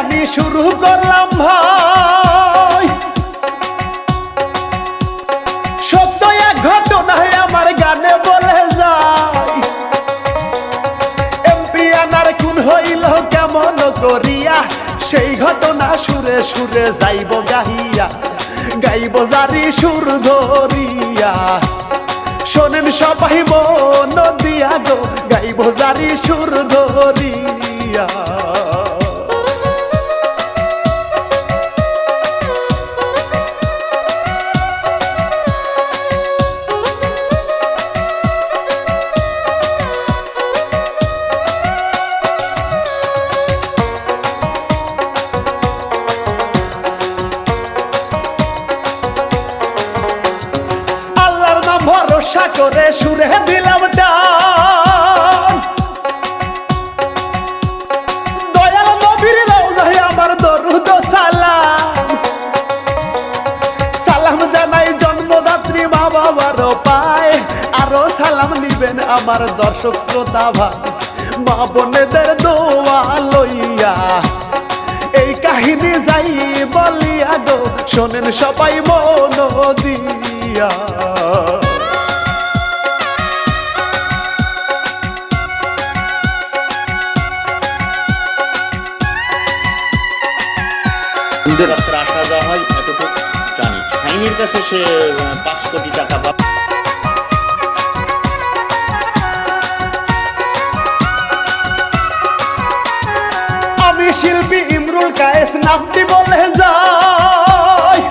আমি শুরু করলাম ভাই। সত্য এক ঘটনায় আমার গানে বলে যায় এমপি আনার খুন হইল কেমন করিয়া? সেই ঘটনা সুরে সুরে যাইব গাহিয়া, গাইব জারি সুর ধরিয়া। শোনেন সবাই মন দিয়া গো, গাইব জারি সুর ধরিয়া। বোনেদের দোয়া লইয়া, এই কাহিনী যাই বলিয়া গো, শোনেন সবাই মন দিয়া। রাত্রে আসা যাওয়া হয়, এতটুকু জানি। কাছে সে পাঁচ কোটি টাকা বা আমি শিল্পী ইমরুল কায়েস নামটি বলে যায়।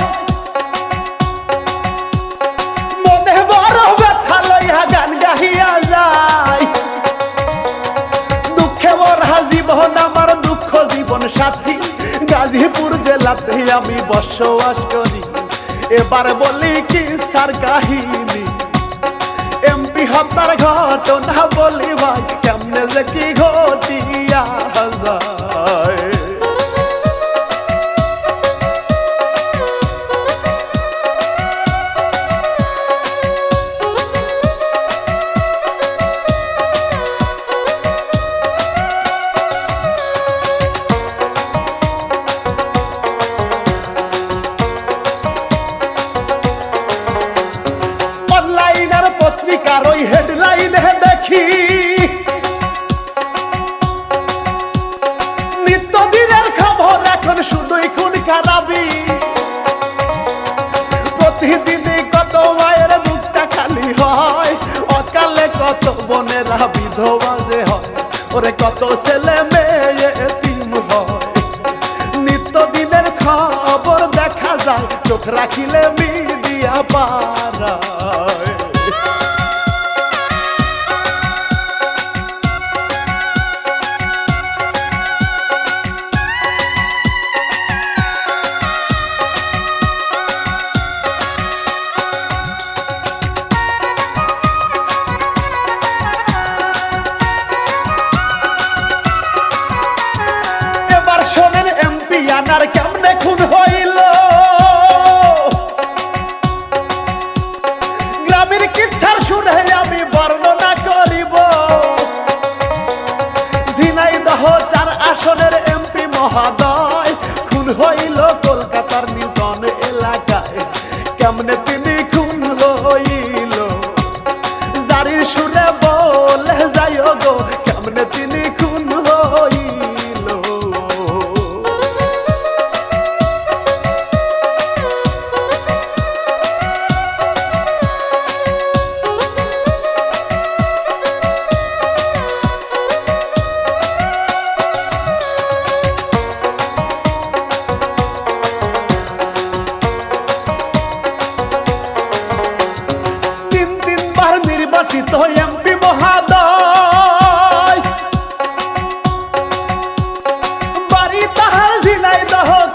দুঃখে জীবন সাথী। গাজীপুর জেলাতে আমি বসবাস করি। এবার বলি কি সার কাহিনী? এমপি হত্যার ঘটনা বলি আনার কেমনে খুন হইল? গ্রামের কিচ্ছার শুনে আমি বর্ণনা করিব। ঝিনাইদহ চার আসনের এমপি মহাদয় খুন হইল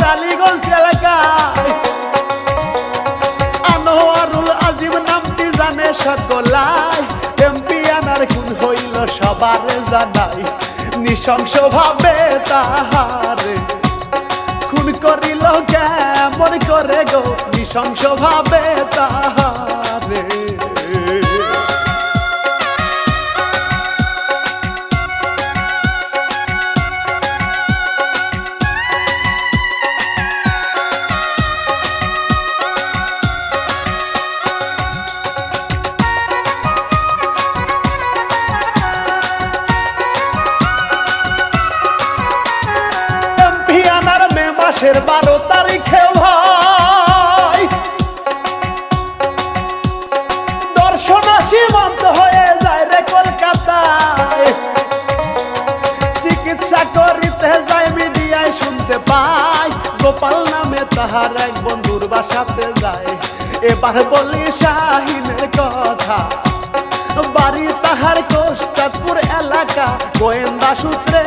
কালীগঞ্জ এলাকায়। আনোয়ারুল আজিম নামটি জানে সকলাই এমপি আনার খুন হইল সবার জানাই। নৃশংস ভাবে তাহারে খুন করিল কেমন করে গো? নৃশংস ভাবে তাহারে। কথা। বাড়ি তাহার কোষ্টাতপুর এলাকা গোয়েন্দা সূত্রে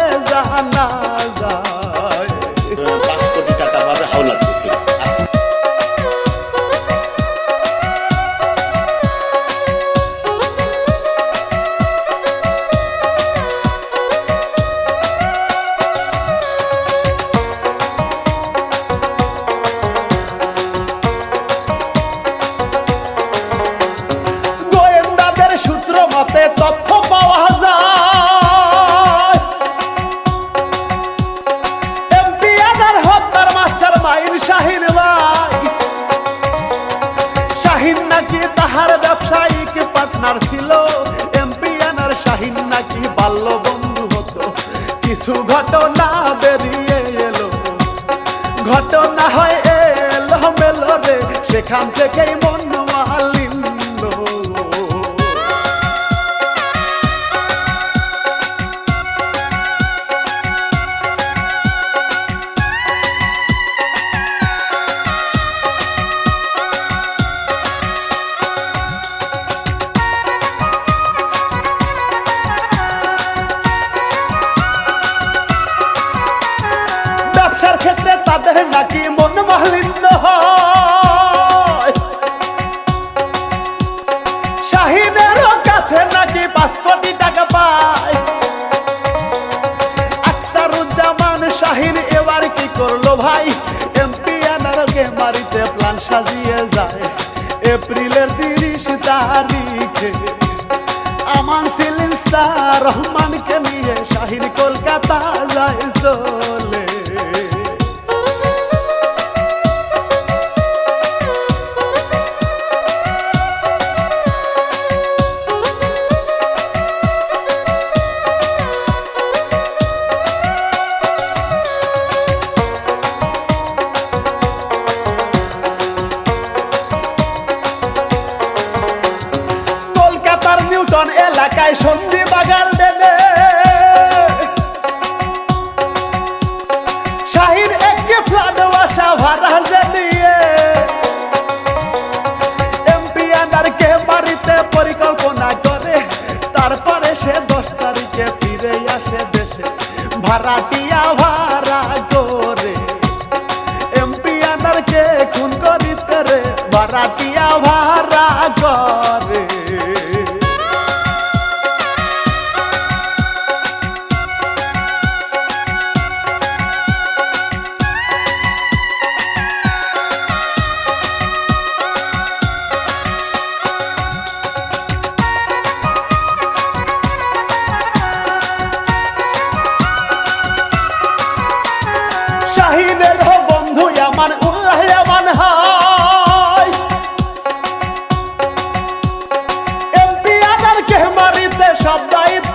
বাড়িতে প্ল্যান সাজিয়ে যায়। সত্যি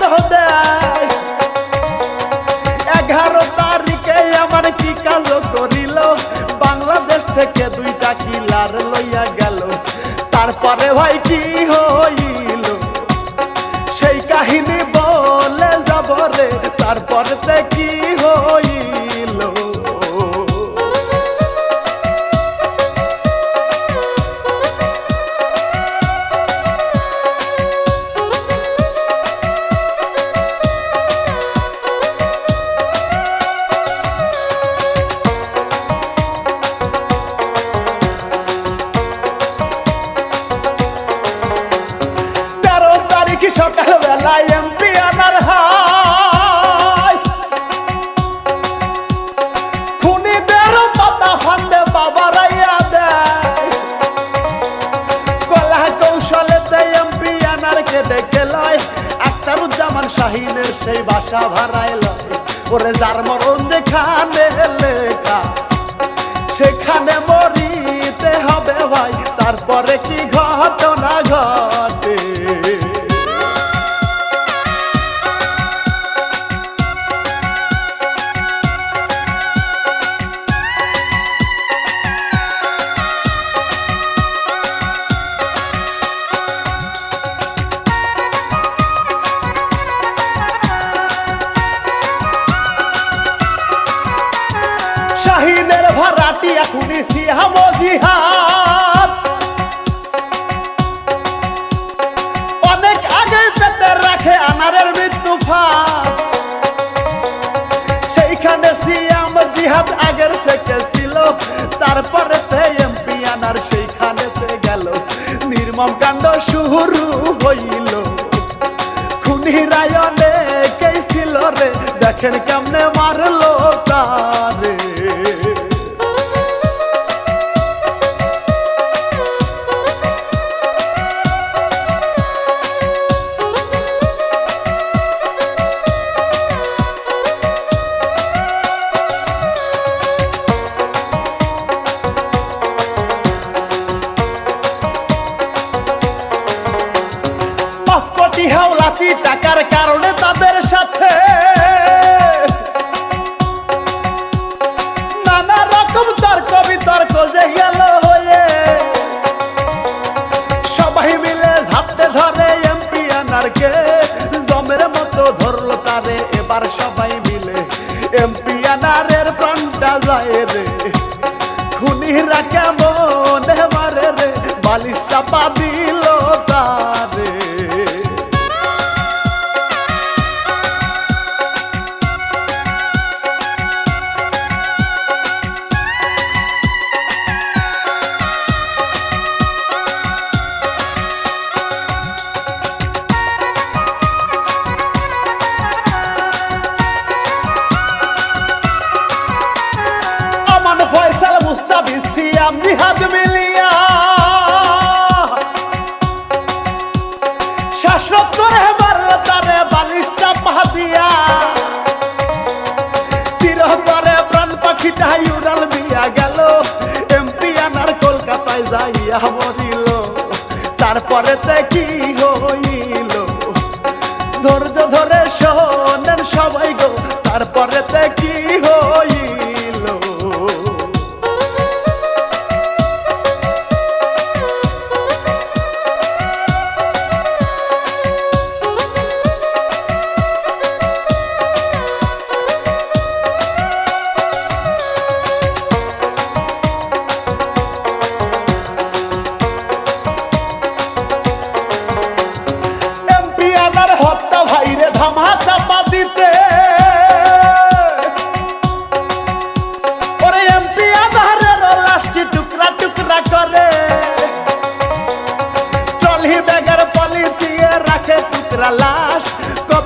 তো এগারো তারিখে আমার কি কাজ করিল? বাংলাদেশ থেকে দুইটা কিলার লইয়া গেল। তারপরে ভাই কি হইল? সেই কাহিনী বলে যাব রে, তারপরে কি তারপরে কি ঘটনা ঘর ধরলো তারে, এবার সবাই মিলে এমপি আনারের প্রাণটা যায় রে। খুনিরা কেমন মারে রে? বালিশ চাপা দিল যাইয়া মরিল তারপরে কি হইল। ধৈর্য ধরে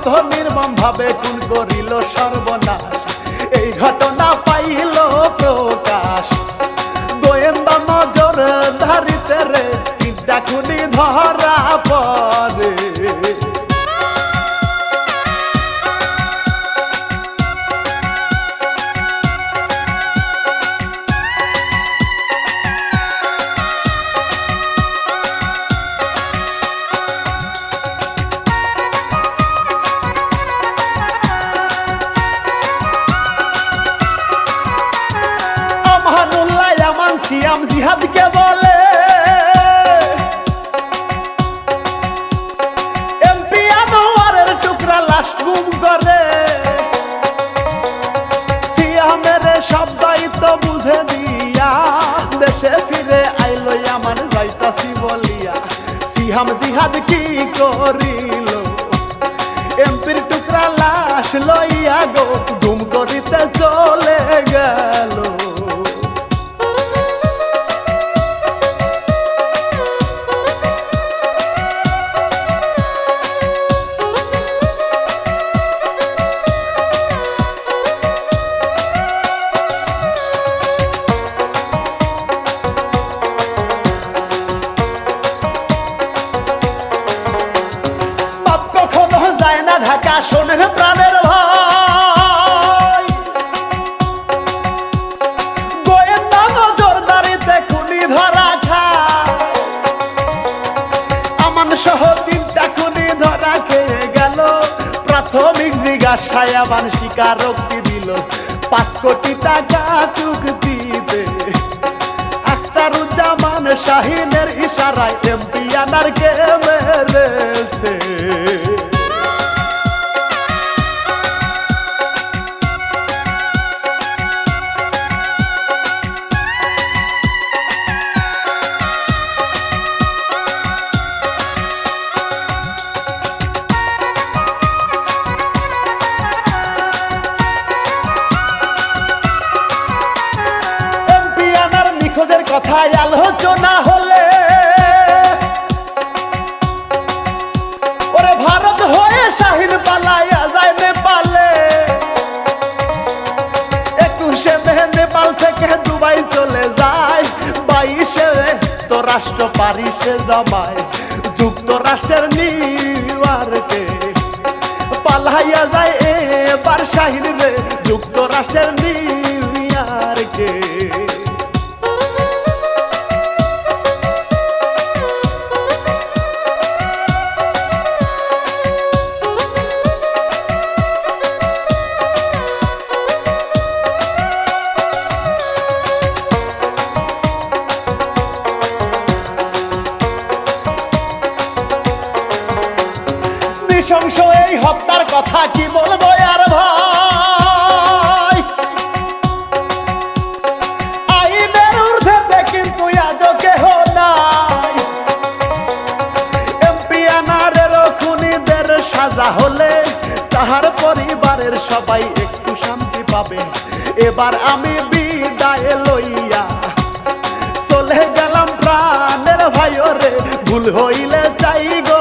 কত নির্মম ভাবে খুন করিল সর্বনাশ। জিহাদকে বলে, এমপি আনোয়ারের টুকরা লাশ গুম করে। সিয়ামের সব দায়িত্ব বুঝে দিয়া দেশে ফিরে আইলো আমার যাইতাছি বলিয়া। সিহাম জিহাদ কি করিল? এমপির টুকরা লাশ লইয়া গো জিজ্ঞাসায় আমান স্বীকারোক্তি দিল। পাঁচ কোটি টাকা চুক্তিতে আখতারুজ্জামান শাহিনের ইশারায় এমপি আনার কে তো পারিসে জমায় যুক্তরাষ্ট্রের নিউ ইয়র্কে পালাইয়া যায় এবার সাহিল রে যুক্তরাষ্ট্রের নিউ নৃশংস এই হত্যার কথা কি বলব আর ভাই? আইনের কিন্তু আজও কেহ নাই। এমপি আনারের খুনিদের সাজা হলে তাহার পরিবারের সবাই একটু শান্তি পাবে। এবার আমি বিদায় লইয়া চলে গেলাম প্রাণের ভাই রে ভুল হইলে চাই গো